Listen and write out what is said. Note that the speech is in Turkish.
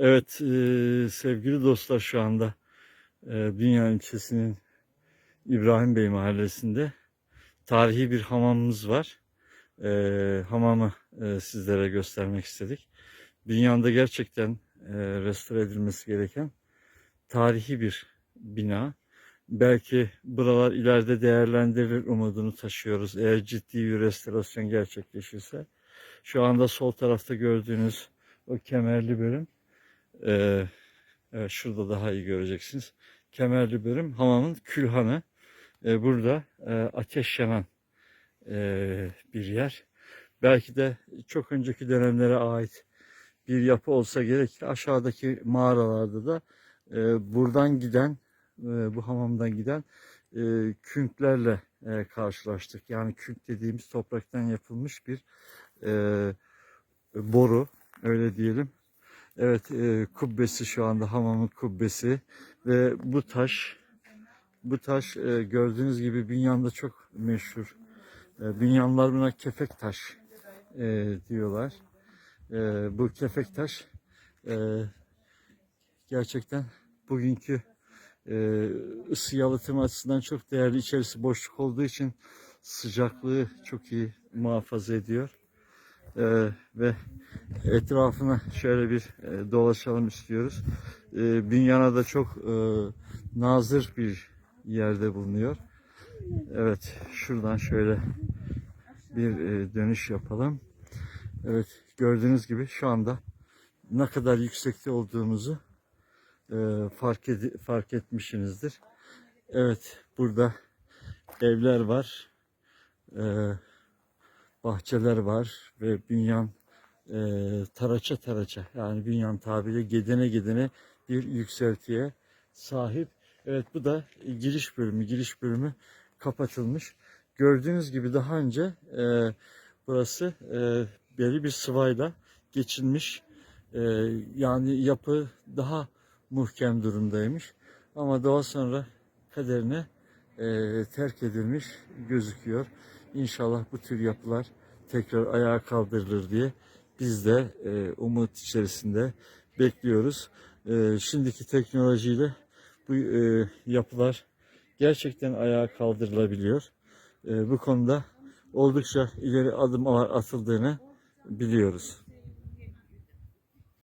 Evet e, sevgili dostlar şu anda e, Dünya ilçesinin İbrahim Bey mahallesinde tarihi bir hamamımız var. E, hamamı e, sizlere göstermek istedik. Dünyada gerçekten e, restore edilmesi gereken tarihi bir bina. Belki buralar ileride değerlendirilir umudunu taşıyoruz. Eğer ciddi bir restorasyon gerçekleşirse. Şu anda sol tarafta gördüğünüz o kemerli bölüm ee, evet, şurada daha iyi göreceksiniz. Kemerli bölüm hamamın külhanı. Ee, burada e, ateş yanan e, bir yer. Belki de çok önceki dönemlere ait bir yapı olsa gerek. Aşağıdaki mağaralarda da e, buradan giden, e, bu hamamdan giden e, künklerle e, karşılaştık. Yani künk dediğimiz topraktan yapılmış bir e, boru, öyle diyelim. Evet, e, kubbesi şu anda hamamın kubbesi ve bu taş, bu taş e, gördüğünüz gibi Bünyan'da çok meşhur. E, Bünyanlar buna kefek taş e, diyorlar. E, bu kefek taş e, gerçekten bugünkü e, ısı yalıtım açısından çok değerli. İçerisi boşluk olduğu için sıcaklığı çok iyi muhafaza ediyor. E, ve etrafına şöyle bir e, dolaşalım istiyoruz. E, Bünyana da çok e, nazır bir yerde bulunuyor. Evet, şuradan şöyle bir e, dönüş yapalım. Evet, gördüğünüz gibi şu anda ne kadar yüksekte olduğumuzu e, fark, ed- fark etmişsinizdir. Evet, burada evler var, e, bahçeler var ve bünyan e, taraça taraça yani bünyan tabiriyle gedene gedene bir yükseltiye sahip. Evet bu da giriş bölümü. Giriş bölümü kapatılmış. Gördüğünüz gibi daha önce e, burası e, belli bir sıvayla geçilmiş. E, yani yapı daha muhkem durumdaymış. Ama daha sonra kaderine e, terk edilmiş gözüküyor. İnşallah bu tür yapılar tekrar ayağa kaldırılır diye biz de e, umut içerisinde bekliyoruz. E, şimdiki teknolojiyle bu e, yapılar gerçekten ayağa kaldırılabiliyor. E, bu konuda oldukça ileri adımlar atıldığını biliyoruz.